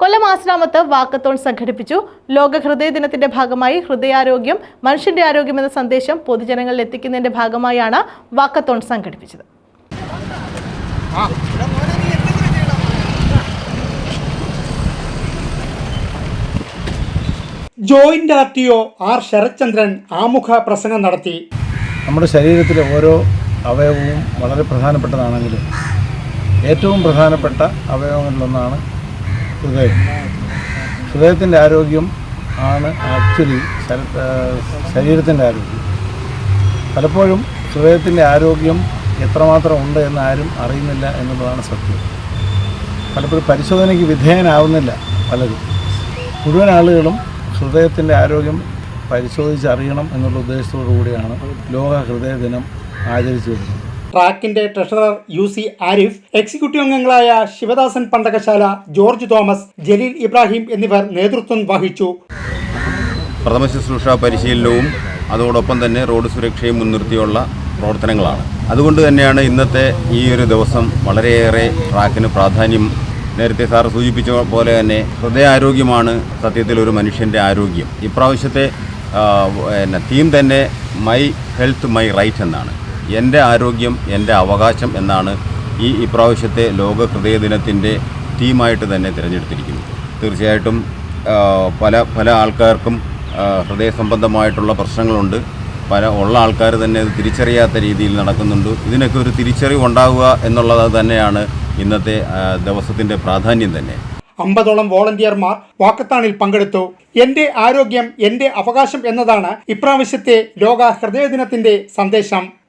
കൊല്ലം ആശ്രാമത്ത് walkathon സംഘടിപ്പിച്ചു. ലോക ഹൃദയ ദിനത്തിന്റെ ഭാഗമായി ഹൃദയാരോഗ്യം മനുഷ്യന്റെ ആരോഗ്യം എന്ന സന്ദേശം പൊതുജനങ്ങളിൽ എത്തിക്കുന്നതിന്റെ ഭാഗമായാണ് വാക്കത്തോൺ സംഘടിപ്പിച്ചത്. Joint R T O R Sarathchandran ആമുഖ പ്രസംഗം നടത്തി. നമ്മുടെ ശരീരത്തിലെ ഓരോ അവയവവും വളരെ പ്രധാനപ്പെട്ടതാണെങ്കിലും ഏറ്റവും പ്രധാനപ്പെട്ട അവയവങ്ങളിലൊന്നാണ് ഹൃദയം. ഹൃദയത്തിന്റെ ആരോഗ്യം ആണ് ആക്ച്വലി ശരീരത്തിന്റെ ആരോഗ്യം. പലപ്പോഴും ഹൃദയത്തിന്റെ ആരോഗ്യം എത്രമാത്രം ഉണ്ട് എന്ന് ആരും അറിയുന്നില്ല എന്നുള്ളതാണ് സത്യം. പലപ്പോഴും പരിശോധനയ്ക്ക് വിധേയനാവുന്നില്ല പലരും. മുഴുവൻ ആളുകളും ഹൃദയത്തിന്റെ ആരോഗ്യം പരിശോധിച്ചറിയണം എന്നുള്ള ഉദ്ദേശത്തോടു കൂടിയാണ് ലോക ഹൃദയ ദിനം ആചരിച്ചു വരുന്നത്. ട്രാക്കിന്റെ treasurer U C Arif executive അംഗങ്ങളായ ശിവദാസൻ പണ്ടകശാല ജോർജ് തോമസ് ജലീൽ ഇബ്രാഹിം എന്നിവർ നേതൃത്വം വഹിച്ചു. പ്രഥമ ശുശ്രൂഷ പരിശീലനവും അതോടൊപ്പം തന്നെ റോഡ് സുരക്ഷയും മുൻനിർത്തിയുള്ള പ്രവർത്തനങ്ങളാണ്. അതുകൊണ്ട് തന്നെയാണ് ഇന്നത്തെ ഈ ഒരു ദിവസം വളരെയേറെ ട്രാക്കിന് പ്രാധാന്യം നേരത്തെ സാർ സൂചിപ്പിച്ച പോലെ തന്നെ ഹൃദയാരോഗ്യമാണ് സത്യത്തിൽ ഒരു മനുഷ്യന്റെ ആരോഗ്യം. ഇപ്രാവശ്യത്തെ തീം തന്നെ മൈ ഹെൽത്ത് മൈ റൈറ്റ് എന്നാണ്. എന്റെ ആരോഗ്യം എന്റെ അവകാശം എന്നാണ് ഈ ഇപ്രാവശ്യത്തെ ലോക ഹൃദയ ദിനത്തിന്റെ തീമായിട്ട് തന്നെ തിരഞ്ഞെടുത്തിരിക്കുന്നത്. തീർച്ചയായിട്ടും പല പല ആൾക്കാർക്കും ഹൃദയ സംബന്ധമായിട്ടുള്ള പ്രശ്നങ്ങളുണ്ട്. പല ഉള്ള ആൾക്കാർ തന്നെ അത് തിരിച്ചറിയാത്ത രീതിയിൽ നടക്കുന്നുണ്ട്. ഇതിനൊക്കെ ഒരു തിരിച്ചറിവ് ഉണ്ടാവുക എന്നുള്ളത് തന്നെയാണ് ഇന്നത്തെ ദിവസത്തിന്റെ പ്രാധാന്യം തന്നെ. അമ്പതോളം വോളണ്ടിയർമാർ വാക്കത്താണിൽ പങ്കെടുത്തു. എന്റെ ആരോഗ്യം എന്റെ അവകാശം എന്നതാണ് ഇപ്രാവശ്യത്തെ ലോക ഹൃദയ ദിനത്തിന്റെ സന്ദേശം.